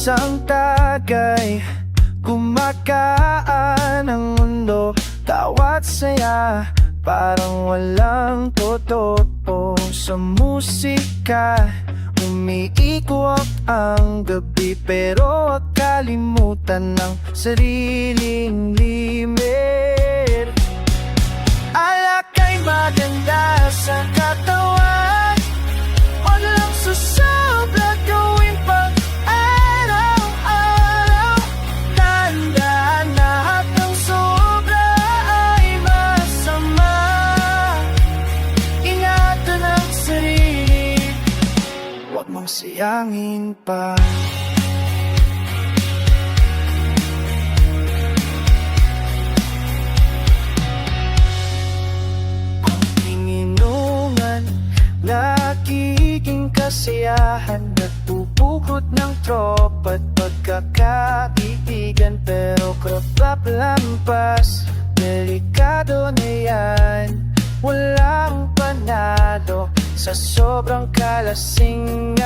isang tagay. Gumakaan ang mundo Tawat saya. Parang walang totoo sa musika. Umiikot ang gabi Pero wag kalimutan ng sariling limit mong sayangin pa. Pinginungan Nagiging kasiyahan Nagpupukot ng tropa at pagkakaibigan Pero kapag lampas Delikado na yan. Walang panalo Sa sobrang kalasingan